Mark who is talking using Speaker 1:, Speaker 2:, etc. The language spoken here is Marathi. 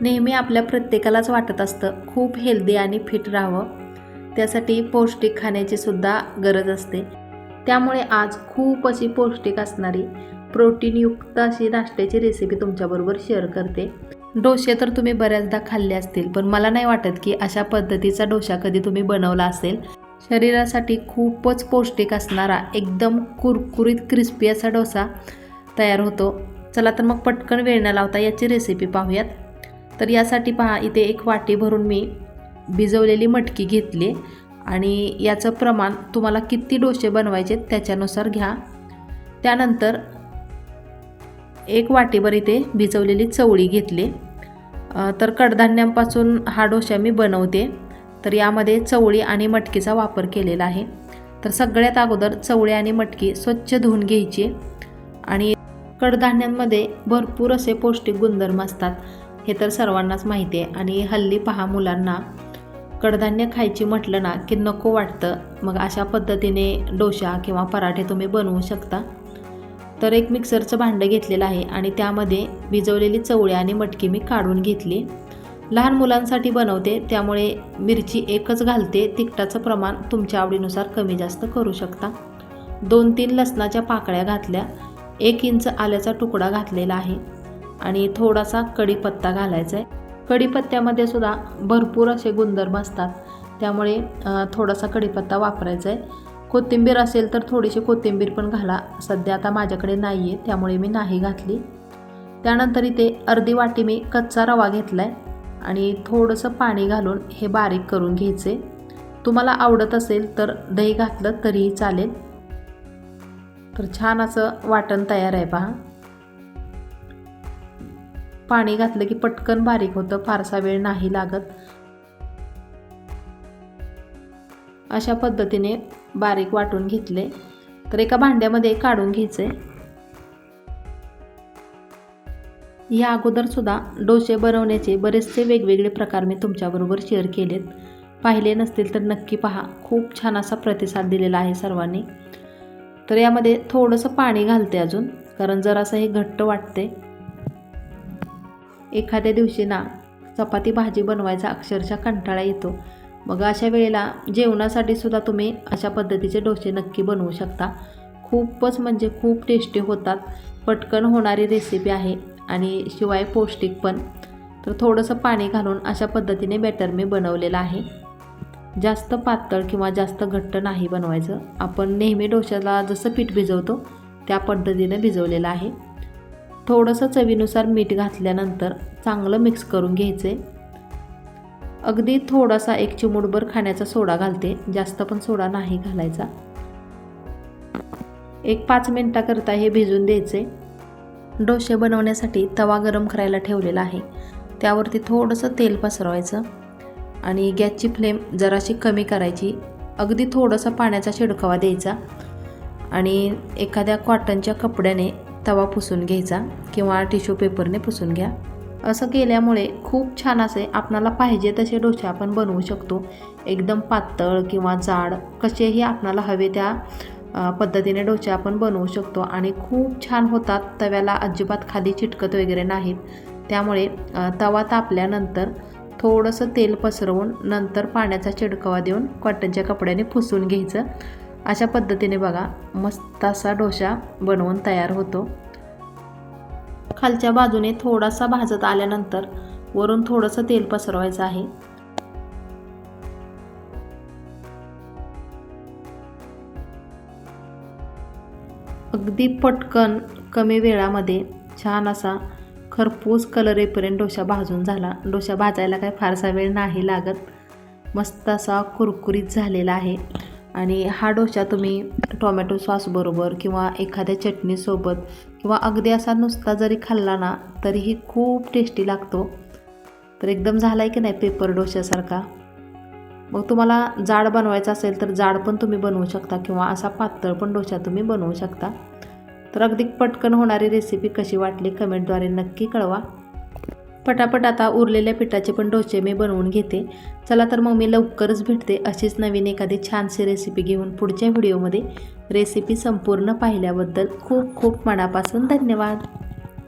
Speaker 1: नेहमी आपल्या प्रत्येकालाच वाटत असतं खूप हेल्दी आणि फिट राहावं. त्यासाठी पौष्टिक खाण्याची सुद्धा गरज असते. त्यामुळे आज खूप अशी पौष्टिक असणारी प्रोटीनयुक्त अशी नाश्त्याची रेसिपी तुमच्याबरोबर शेअर करते. डोसे तर तुम्ही बऱ्याचदा खाल्ले असतील पण मला नाही वाटत की अशा पद्धतीचा डोसा कधी तुम्ही बनवला असेल. शरीरासाठी खूपच पौष्टिक असणारा एकदम कुरकुरीत क्रिस्पी असा डोसा तयार होतो. चला तर मग पटकन वेळ न लावता याची रेसिपी पाहूयात. तर यासाठी पहा इथे एक वाटी भरून मी भिजवलेली मटकी घेतली. आणि याचं प्रमाण तुम्हाला किती डोसे बनवायचे त्याच्यानुसार घ्या. त्यानंतर एक वाटीभर इथे भिजवलेली चवळी घेतली. तर कडधान्यांपासून हा डोसा मी बनवते. तर यामध्ये चवळी आणि मटकीचा वापर केलेला आहे. तर सगळ्यात अगोदर चवळी आणि मटकी स्वच्छ धुवून घ्यायची. आणि कडधान्यांमध्ये भरपूर असे पौष्टिक गुणधर्म असतात. हे तर सर्वांनाच माहिती आहे. आणि हल्ली पहा मुलांना कडधान्य खायची म्हटलं ना की नको वाटतं. मग अशा पद्धतीने डोशा किंवा पराठे तुम्ही बनवू शकता. तर एक मिक्सरचं भांडं घेतलेलं आहे आणि त्यामध्ये भिजवलेली चवळी आणि मटकी मी काढून घेतली. लहान मुलांसाठी बनवते त्यामुळे मिरची एकच घालते. तिखटाचं प्रमाण तुमच्या आवडीनुसार कमी जास्त करू शकता. दोन तीन लसणाच्या पाकळ्या घातल्या. एक इंच आल्याचा तुकडा घातलेला आहे. आणि थोडासा कढीपत्ता घालायचा आहे कढीपत्त्यामध्ये सुद्धा भरपूर असे गुणधर्म असतात. त्यामुळे थोडासा कढीपत्ता वापरायचा आहे कोथिंबीर असेल तर थोडीशी कोथिंबीर पण घाला. सध्या आता माझ्याकडे नाही आहे त्यामुळे मी नाही घातली. त्यानंतर इथे अर्धी वाटी मी कच्चा रवा घेतला आहे आणि थोडंसं पाणी घालून हे बारीक करून घ्यायचे तुम्हाला आवडत असेल तर दही घातलं तरीही चालेल. तर छान असं वाटण तयार आहे पहा. पाणी घातलं की पटकन बारीक होतं फारसा वेळ नाही लागत. अशा पद्धतीने बारीक वाटून घेतले. तर एका भांड्यामध्ये काढून घ्यायचे. या अगोदर सुद्धा डोसे बनवण्याचे बरेचसे वेगवेगळे प्रकार मी तुमच्याबरोबर शेअर केलेत. पाहिले नसतील तर नक्की पहा. खूप छान असा प्रतिसाद दिलेला आहे सर्वांनी. तर यामध्ये थोडंसं पाणी घालते अजून कारण जरासं हे घट्ट वाटते. एखाद्या दिवशी ना चपाती भाजी बनवायचा अक्षरशः कंटाळा येतो. मग अशा वेळेला जेवणासाठी सुद्धा तुम्ही अशा पद्धतीचे डोसे नक्की बनवू शकता. खूपच म्हणजे खूप टेस्टी होतात. पटकन होणारी रेसिपी आहे आणि शिवाय पौष्टिक पण. तर थोडंसं पाणी घालून अशा पद्धतीने बॅटर मी बनवलेलं आहे. जास्त पातळ किंवा जास्त घट्ट नाही बनवायचं. आपण नेहमी डोशाला जसं पीठ भिजवतो त्या पद्धतीने भिजवलेलं आहे. थोडंसं चवीनुसार मीठ घातल्यानंतर चांगलं मिक्स करून घ्यायचे. अगदी थोडासा एक चिमूटभर खाण्याचा सोडा घालते जास्त पण सोडा नाही घालायचा. एक पाच मिनटाकरता हे भिजून द्यायचे. डोसे बनवण्यासाठी तवा गरम करायला ठेवलेला आहे. त्यावरती थोडंसं तेल पसरवायचं आणि गॅसची फ्लेम जराशी कमी करायची. अगदी थोडंसं पाण्याचा शिडकावा द्यायचा आणि एखाद्या कॉटनच्या कपड्याने तवा पुसून घ्यायचा किंवा टिश्यू पेपरने पुसून घ्या. असं केल्यामुळे खूप छान असे आपणाला पाहिजे तसे डोसे आपण बनवू शकतो. एकदम पातळ किंवा जाड कसेही आपणाला हवे त्या पद्धतीने डोसे आपण बनवू शकतो आणि खूप छान होतात. तव्याला अजिबात खाली चिटकत वगैरे नाहीत. त्यामुळे तवा तापल्यानंतर थोडंसं तेल पसरवून नंतर पाण्याचा चिडकवा देऊन कॉटनच्या कपड्याने पुसून घ्यायचं. अशा पद्धतीने बघा मस्त असा डोसा बनवून तयार होतो. खालच्या बाजूने थोडासा भाजत आल्यानंतर वरून थोडंसं तेल पसरवायचं आहे. अगदी पटकन कमी वेळामध्ये छान असा खरपूस कलर येईपर्यंत डोसा भाजून झाला. डोसा भाजायला काही फारसा वेळ नाही लागत. मस्त असा कुरकुरीत झालेला आहे. आणि हा डोसा तुम्ही टोमॅटो सॉसबरोबर किंवा एखाद्या चटणीसोबत किंवा अगदी असा नुसता जरी खाल्ला ना तरीही खूप टेस्टी लागतो. तर एकदम झाला आहे की नाही पेपर डोशासारखा मग तुम्हाला जाड बनवायचं असेल तर जाड पण तुम्ही बनवू शकता किंवा असा पातळ पण डोसा तुम्ही बनवू शकता. तर अगदी पटकन होणारी रेसिपी कशी वाटली कमेंटद्वारे नक्की कळवा. पटापट आता उरलेल्या पिठाचे पण डोसे मी बनवून घेते. चला तर मग मी लवकरच भेटते अशीच नवीन एखादी छानशी रेसिपी घेऊन पुढच्या व्हिडिओमध्ये रेसिपी संपूर्ण पाहिल्याबद्दल खूप खूप मनापासून धन्यवाद.